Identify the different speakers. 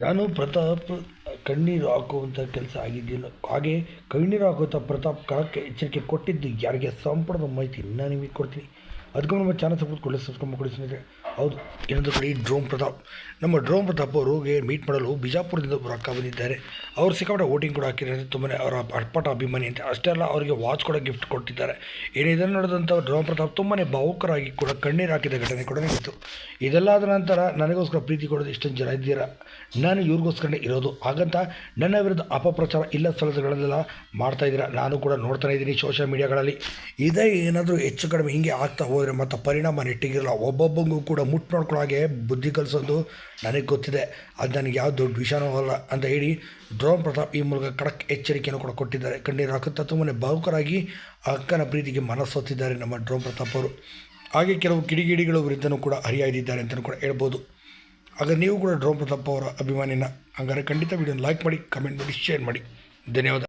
Speaker 1: ನಾನು ಪ್ರತಾಪ್, ಕಣ್ಣೀರು ಹಾಕುವಂಥ ಕೆಲಸ ಆಗಿದ್ದಿಲ್ಲ. ಹಾಗೆ ಕಣ್ಣೀರು ಹಾಕುವಂಥ ಪ್ರತಾಪ್ ಕಳಕ್ಕೆ ಎಚ್ಚರಿಕೆ ಕೊಟ್ಟಿದ್ದು ಯಾರಿಗೆ ಸಂಪೂರ್ಣ ಮಾಹಿತಿ ನಾನು ನಿಮಗೆ ಕೊಡ್ತೀನಿ. ಅದಕ್ಕೂ ನಮ್ಮ ಚಾನಲ್ ಸಪೋರ್ಟ್ ಕೊಡಲಿ, ಸಬ್ಸ್ಕ್ರೈಬ್ ಮಾಡಿ ಸ್ನೇಹಿತರೆ. ಹೌದು, ಇನ್ನೊಂದು ಕಡೆ ಡ್ರೋನ್ ಪ್ರತಾಪ್. ನಮ್ಮ ಡ್ರೋನ್ ಪ್ರತಾಪ್ ಅವರಿಗೆ ಮೀಟ್ ಮಾಡಲು ಬಿಜಾಪುರದಿಂದ ಒಬ್ಬರು ಅಕ್ಕ ಬಂದಿದ್ದಾರೆ. ಅವರು ಸಿಕ್ಕಾಪಟ್ಟೆ ವೋಟಿಂಗ್ ಕೂಡ ಹಾಕಿದ್ದಾರೆ, ತುಂಬನೇ ಅವರ ಅಟ್ಪಟ ಅಭಿಮಾನಿ ಅಂತ. ಅಷ್ಟೇ ಅಲ್ಲ, ಅವರಿಗೆ ವಾಚ್ ಕೂಡ ಗಿಫ್ಟ್ ಕೊಟ್ಟಿದ್ದಾರೆ. ಏನು ಇದನ್ನು ನೋಡಿದಂಥ ಡ್ರೋನ್ ಪ್ರತಾಪ್ ತುಂಬನೇ ಭಾವುಕರಾಗಿ ಕೂಡ ಕಣ್ಣೀರು ಹಾಕಿದ ಘಟನೆ ಕೂಡ ನಡೀತು. ಇದೆಲ್ಲಾದ ನಂತರ ನನಗೋಸ್ಕರ ಪ್ರೀತಿ ಕೊಡೋದು ಇಷ್ಟೊಂದು ಜನ ಇದ್ದೀರಾ? ನಾನು ಇವ್ರಿಗೋಸ್ಕರನೇ ಇರೋದು. ಹಾಗಂತ ನನ್ನ ವಿರುದ್ಧ ಅಪಪ್ರಚಾರ ಇಲ್ಲ ಸ್ಥಳಗಳಲ್ಲೆಲ್ಲ ಮಾಡ್ತಾ ಇದ್ದೀರಾ? ನಾನು ಕೂಡ ನೋಡ್ತಾನೆ ಇದ್ದೀನಿ ಸೋಷಿಯಲ್ ಮೀಡಿಯಾಗಳಲ್ಲಿ ಇದೇ ಏನಾದರೂ ಹೆಚ್ಚು ಕಡಿಮೆ ಹಿಂಗೆ ಆಗ್ತಾ ಹೋದರೆ ಮತ್ತು ಪರಿಣಾಮ ನೆಟ್ಟಿಗಿರಲ್ಲ ಒಬ್ಬೊಬ್ಬಂಗೂ ಕೂಡ ಮುಟ್ಟು ನೋಡ್ಕೊಳ್ಳೋ ಹಾಗೆ ಬುದ್ಧಿ ಕಲಿಸೋದು ನನಗೆ ಗೊತ್ತಿದೆ. ಅದು ನನಗೆ ಯಾವ ದೊಡ್ಡ ವಿಷಯನೂ ಅಲ್ಲ ಅಂತ ಹೇಳಿ ಡ್ರೋನ್ ಪ್ರತಾಪ್ ಈ ಮೂಲಕ ಕಡಕ್ ಎಚ್ಚರಿಕೆಯನ್ನು ಕೂಡ ಕೊಟ್ಟಿದ್ದಾರೆ. ಕಣ್ಣೀರು ಹಾಕುತ್ತಾ ತುಂಬನೇ ಭಾವುಕರಾಗಿ ಅಕ್ಕನ ಪ್ರೀತಿಗೆ ಮನಸ್ಸೊತ್ತಿದ್ದಾರೆ ನಮ್ಮ ಡ್ರೋನ್ ಪ್ರತಾಪ್ ಅವರು. ಹಾಗೆ ಕೆಲವು ಕಿಡಿಗಿಡಿಗಳ ವಿರುದ್ಧನೂ ಕೂಡ ಹರಿಯಾಯ್ದಿದ್ದಾರೆ ಅಂತಲೂ ಕೂಡ ಹೇಳ್ಬೋದು. ಆಗ ನೀವು ಕೂಡ ಡ್ರೋನ್ ಪ್ರತಾಪ್ ಅವರ ಅಭಿಮಾನಿನ ಹಂಗಾರೆ ಖಂಡಿತ ವಿಡಿಯೋನ ಲೈಕ್ ಮಾಡಿ ಕಮೆಂಟ್ ಮಾಡಿ ಶೇರ್ ಮಾಡಿ. ಧನ್ಯವಾದ.